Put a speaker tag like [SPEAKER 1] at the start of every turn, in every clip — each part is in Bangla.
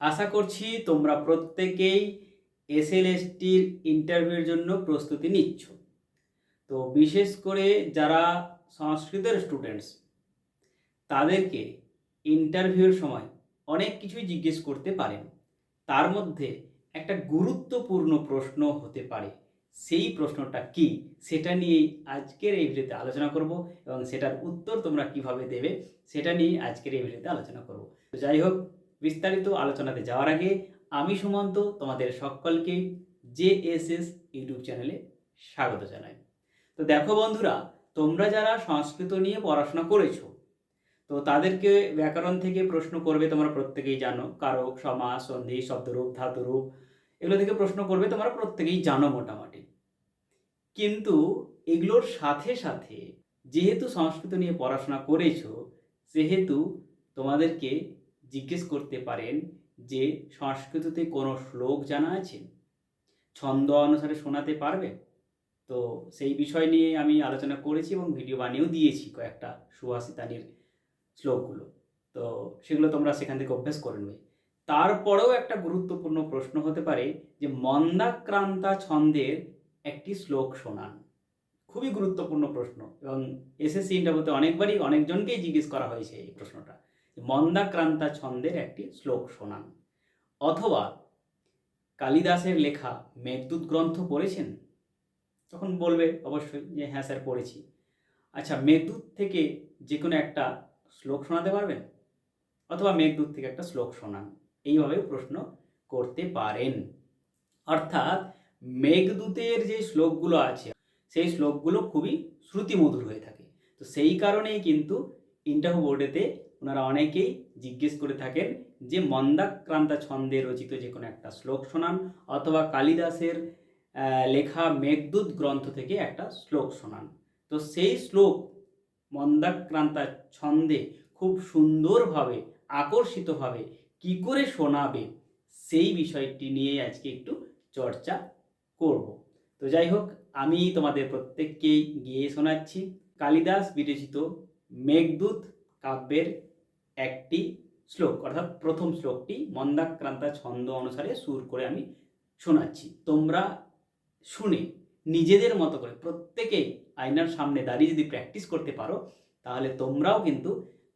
[SPEAKER 1] আশা করছি তোমরা প্রত্যেকেই এসএলএসটির ইন্টারভিউর জন্য প্রস্তুতি নিচ্ছ। তো বিশেষ করে যারা সংস্কৃতের স্টুডেন্টস তাদেরকে ইন্টারভিউর সময় অনেক কিছুই জিজ্ঞেস করতে পারেন। তার মধ্যে একটা গুরুত্বপূর্ণ প্রশ্ন হতে পারে। সেই প্রশ্নটা কি? সেটা নিয়েই আজকের এই ভিডিওতে আলোচনা করব এবং সেটার উত্তর তোমরা কীভাবে দেবে, সেটা নিয়ে আজকের এই ভিডিওতে আলোচনা করব। তো যাই হোক বিস্তারিত আলোচনাতে যাওয়ার আগে আমি সুমন্ত, তোমাদের সকলকে জে এস এস ইউটিউব চ্যানেলে স্বাগত জানাই। তো দেখো বন্ধুরা, তোমরা যারা সংস্কৃত নিয়ে পড়াশোনা করেছ, তো তাদেরকে ব্যাকরণ থেকে প্রশ্ন করবে তোমরা প্রত্যেকেই জানো। কারক, সমাস সন্ধি শব্দরূপ, ধাতুরূপ, এগুলো থেকে প্রশ্ন করবে তোমরা প্রত্যেকেই জানো মোটামুটি। কিন্তু এগুলোর সাথে সাথে, যেহেতু সংস্কৃত নিয়ে পড়াশোনা করেছ, সেহেতু তোমাদেরকে জিজ্ঞেস করতে পারেন যে সংস্কৃততে কোনো শ্লোক জানা আছে? ছন্দ অনুসারে শোনাতে পারবে? তো সেই বিষয় নিয়ে আমি আলোচনা করেছি এবং ভিডিও বানিয়েও দিয়েছি কয়েকটা সুহাসিতানির শ্লোকগুলো। তো সেগুলো তোমরা সেখান থেকে অভ্যাস করে নেবে। তারপরেও একটা গুরুত্বপূর্ণ প্রশ্ন হতে পারে যে মন্দাক্রান্তা ছন্দের একটি শ্লোক শোনান। খুবই গুরুত্বপূর্ণ প্রশ্ন এবং এসএসসি ইন্টারভিউতে অনেকবারই অনেকজনকেই জিজ্ঞেস করা হয়েছে এই প্রশ্নটা। মন্দাক্রান্তা ছন্দের একটি শ্লোক শোনান। অথবা কালিদাসের লেখা মেঘদূত গ্রন্থ পড়েছেন? তখন বলবে অবশ্যই যে হ্যাঁ স্যার, পড়েছি। আচ্ছা মেঘদূত থেকে যে কোনো একটা শ্লোক শোনাতে পারবেন? অথবা মেঘদূত থেকে একটা শ্লোক শোনান। এইভাবেও প্রশ্ন করতে পারেন। অর্থাৎ মেঘদূতের যে শ্লোকগুলো আছে, সেই শ্লোকগুলো খুবই শ্রুতিমধুর হয়ে থাকে। তো সেই কারণেই কিন্তু ইন্টারভিউ বোর্ডেতে ওনারা অনেকেই জিজ্ঞেস করে থাকেন যে মন্দাক্রান্তা ছন্দে রচিত যে কোনো একটা শ্লোক শোনান অথবা কালিদাসের লেখা মেঘদূত গ্রন্থ থেকে একটা শ্লোক শোনান। তো সেই শ্লোক মন্দাক্রান্তা ছন্দে খুব সুন্দরভাবে আকর্ষিতভাবে কি করে শোনাবে সেই বিষয়টি নিয়ে আজকে একটু চর্চা করব। তো যাই হোক, আমি তোমাদের প্রত্যেককেই গিয়ে শোনাচ্ছি। কালিদাস বিরচিত মেঘদূত কাব্যের একটি শ্লোক, অর্থাৎ প্রথম শ্লোকটি মন্দাক্রান্তা ছন্দ অনুসারে সুর করে আমি শোনাচ্ছি। তোমরা শুনে নিজেদের মতো করে প্রত্যেকেই আয়নার সামনে দাঁড়িয়ে যদি প্র্যাকটিস করতে পারো, তাহলে তোমরাও কিন্তু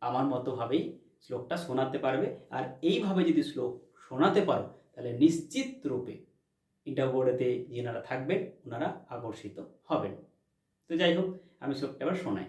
[SPEAKER 1] আমার মতোভাবেই শ্লোকটা শোনাতে পারবে। আর এইভাবে যদি শ্লোক শোনাতে পারো, তাহলে নিশ্চিত রূপে ইন্টারবোর্ডেতে যেনারা থাকবেন, ওনারা আকর্ষিত হবেন। তো যাই হোক, আমি শ্লোকটা এবার শোনাই।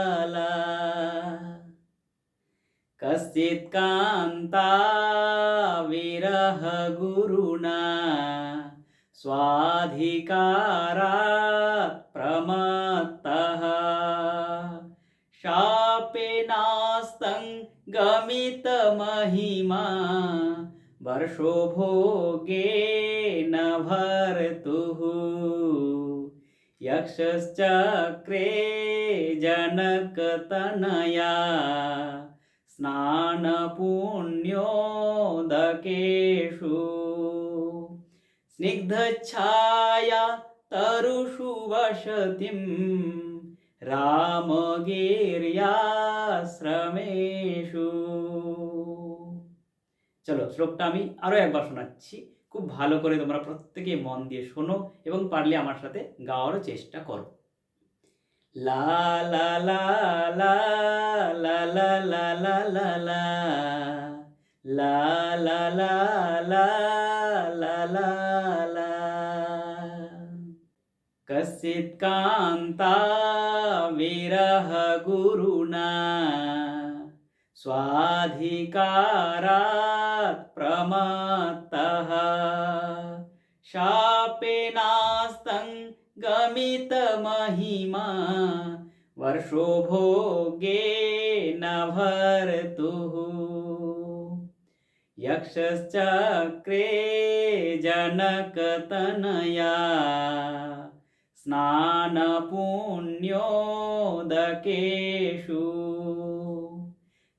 [SPEAKER 1] कश्चित् कान्ता विरह गुरुणा स्वाधिकारात् प्रमत्तः। शापेनास्तं गमितमहिमा वर्षो भोगेन भर्तुः। यक्षश्चक्रे जनकतनया स्नानपुण्योदकेषु स्निग्धच्छाया तरुषु वसतिं রামগিরিয়াশ্রমেষু চলো শ্লোকটা আমি আরো একবার শোনাচ্ছি খুব ভালো করে তোমরা প্রত্যেকে মন দিয়ে শোনো এবং পারলে আমার সাথে গাওয়ারও চেষ্টা করো La la la la la la la la la la la la la la la la la कश्चित् कान्ता विरः गुरुणा स्वाधिकारात् प्रमातः शापेनास्तं गमित महिमा वर्षो भोगे न भर्तुः यक्षश्चक्रे जनकतनया स्नानपुण्योदकेषु।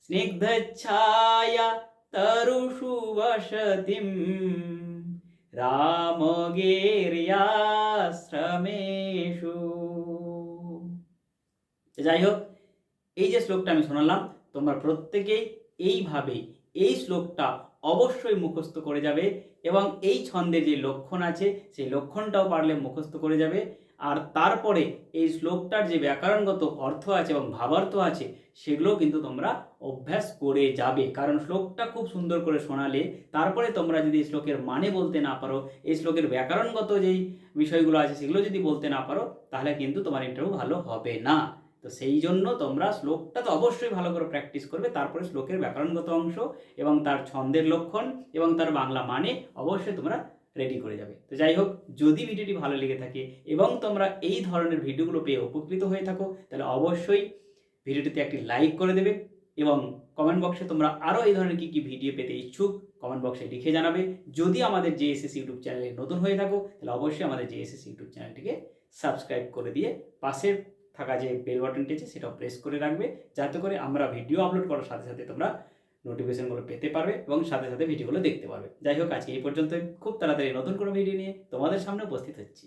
[SPEAKER 1] स्निग्धच्छाया तरुषु वसतिम्। রামগিরিয়াশ্রমেষু। যাই হোক, এই যে শ্লোকটা আমি শোনালাম, তোমরা প্রত্যেকেই এইভাবে এই শ্লোকটা অবশ্যই মুখস্থ করে যাবে। এবং এই ছন্দে যে লক্ষণ আছে, সেই লক্ষণটাও পারলে মুখস্থ করে যাবে। আর তারপরে এই শ্লোকটার যে ব্যাকরণগত অর্থ আছে এবং ভাবার্থ আছে সেগুলো কিন্তু তোমরা অভ্যাস করে যাবে। কারণ শ্লোকটা খুব সুন্দর করে শোনালে, তারপরে তোমরা যদি শ্লোকের মানে বলতে না পারো, এই শ্লোকের ব্যাকরণগত যেই বিষয়গুলো আছে, সেগুলো যদি বলতে না পারো, তাহলে কিন্তু তোমার ইন্টারভিউ ভালো হবে না। তো সেই জন্য তোমরা শ্লোকটা তো অবশ্যই ভালো করে প্র্যাকটিস করবে, তারপরে শ্লোকের ব্যাকরণগত অংশ এবং তার ছন্দের লক্ষণ এবং তার বাংলা মানে অবশ্যই তোমরা রেডি করে যাবে। তো যাই হোক, যদি ভিডিওটি ভালো লেগে থাকে এবং তোমরা এই ধরনের ভিডিওগুলো পেয়ে উপকৃত হয়ে থাকো, তাহলে অবশ্যই ভিডিওটিতে একটি লাইক করে দেবে এবং কমেন্ট বক্সে তোমরা আরও এই ধরনের কী কী ভিডিও পেতে ইচ্ছুক কমেন্ট বক্সে লিখে জানাবে। যদি আমাদের জেএসএস ইউটিউব চ্যানেলে নতুন হয়ে থাকো, তাহলে অবশ্যই আমাদের জেএসএস ইউটিউব চ্যানেলটিকে সাবস্ক্রাইব করে দিয়ে পাশের থাকা যে বেল বাটনটি আছে, সেটাও প্রেস করে রাখবে। যাতে করে আমরা ভিডিও আপলোড করার সাথে সাথে তোমরা নোটিফিকেশনগুলো পেতে পারবে এবং সাথে সাথে ভিডিওগুলো দেখতে পারবে। যাই হোক, আজকে এই পর্যন্ত খুব তাড়াতাড়ি নতুন কোনো ভিডিও নিয়ে তোমাদের সামনে উপস্থিত হচ্ছি।